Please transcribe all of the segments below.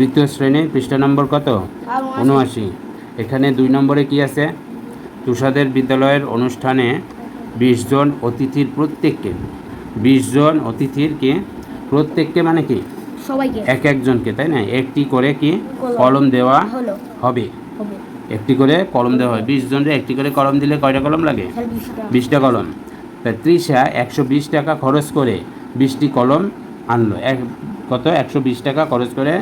তৃতীয় শ্রেণি পৃষ্ঠা নম্বর কত? উনআশি এখানে দুই নম্বরে কি আছে? তুষাদের বিদ্যালয়ের অনুষ্ঠানে বিশ জন অতিথির প্রত্যেককে। বিশ জন অতিথির কি? প্রত্যেককে মানে কি? সবাইকে। এক একজনকে তাই না? একটি করে কি? কলম। দেওয়া হবে। একটি করে কলম দেওয়া হয় বিশ জনের একটি করে কলম দিলে কয়টা কলম লাগে? বিশটা। বিশটা কলম। তা ত্রিশা একশো বিশ টাকা খরচ করে বিশটি কলম আনলো। এক কত? একশো বিশ টাকা খরচ করে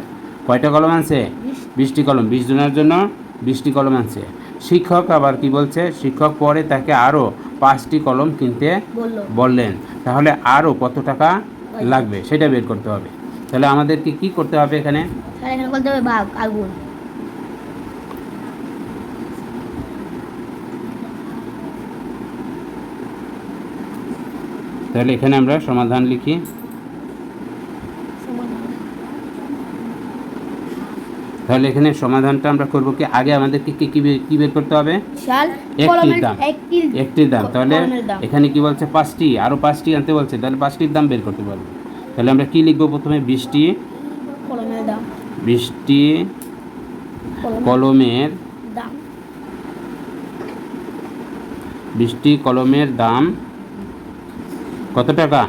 কয়টা কলম আনছে? বিশ বিশটি কলম। বিশ জনের জন্য বিশটি কলম আনছে। শিক্ষক আবার কি বলছে? শিক্ষক পরে তাকে আরও পাঁচটি কলম কিনতে বললেন। তাহলে আরও কত টাকা লাগবে? সেটা বের করতে হবে। তাহলে আমাদেরকে কি করতে হবে এখানে? স্যার হবে ভাগ আগুন। তাহলে এখানে আমরা সমাধান লিখি। তাহলে এখানে সমাধানটা আমরা করব কি? আগে আমাদেরকে কি কি কি বের করতে হবে? একটির দাম। একটির দাম। তাহলে এখানে কি বলছে? পাঁচটি। আরও পাঁচটি আনতে বলছে। তাহলে পাঁচটির দাম বের করতে পারব তাহলে আমরা কি লিখব প্রথমে? বৃষ্টি। কলমের দাম। বিশটি কলমের বিশটি কলমের দাম কত টাকা?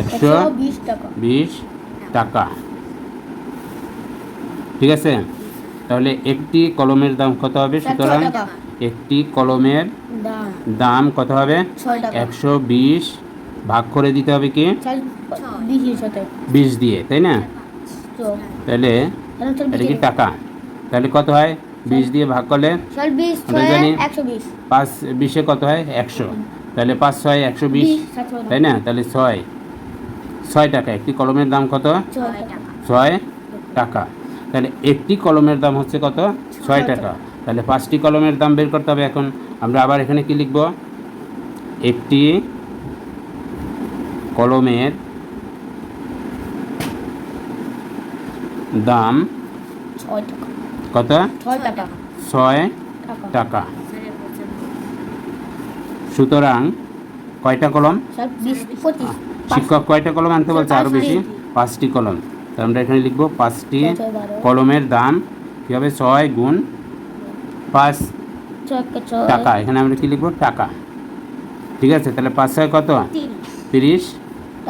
একশো বিশ টাকা। ঠিক আছে? তাহলে একটি কলমের দাম কত হবে? সুতরাং একটি কলমের দাম। কত হবে? একশো বিশ ভাগ করে দিতে হবে কি? বিশ দিয়ে তাই না? তাহলে এটা কি টাকা? তাহলে কত হয়? বিশ দিয়ে ভাগ করলে জানি। পাঁচ বিশে কত হয়? একশো। তাহলে পাঁচ ছয় একশো বিশ তাই না? তাহলে ছয়। ছয় টাকা। একটি কলমের দাম কত? ছয় টাকা। তাহলে একটি কলমের দাম হচ্ছে কত? ছয় টাকা। তাহলে পাঁচটি কলমের দাম বের করতে হবে এখন। আমরা আবার এখানে কি লিখব? একটি কলমের দাম কত? ছয় টাকা। সুতরাং কয়টা কলম? শিক্ষক কয়টা কলম আনতে বলছে? আরও বেশি। পাঁচটি কলম। তো আমরা এখানে লিখব পাঁচটি। কলমের দাম কী হবে ছয় গুণ পাঁচ টাকা। এখানে আমরা কি লিখব? টাকা। ঠিক আছে? তাহলে পাঁচ ছয় কত? তিরিশ।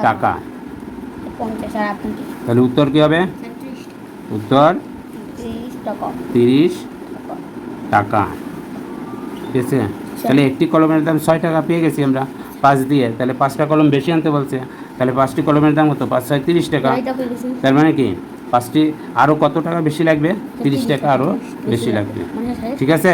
টাকা। তাহলে উত্তর কী হবে? উত্তর তিরিশ টাকা। ঠিক আছে? তাহলে একটি কলমের দাম ছয় টাকা পেয়ে গেছি আমরা। পাঁচ দিয়ে। তাহলে পাঁচটা কলম বেশি আনতে বলছে। তাহলে পাঁচটি কলমের দাম কত? পাঁচ ছয় তিরিশ টাকা। তার মানে কি? পাঁচটি আরও কত টাকা বেশি লাগবে? তিরিশ টাকা আরও বেশি লাগবে। মানে ঠিক আছে?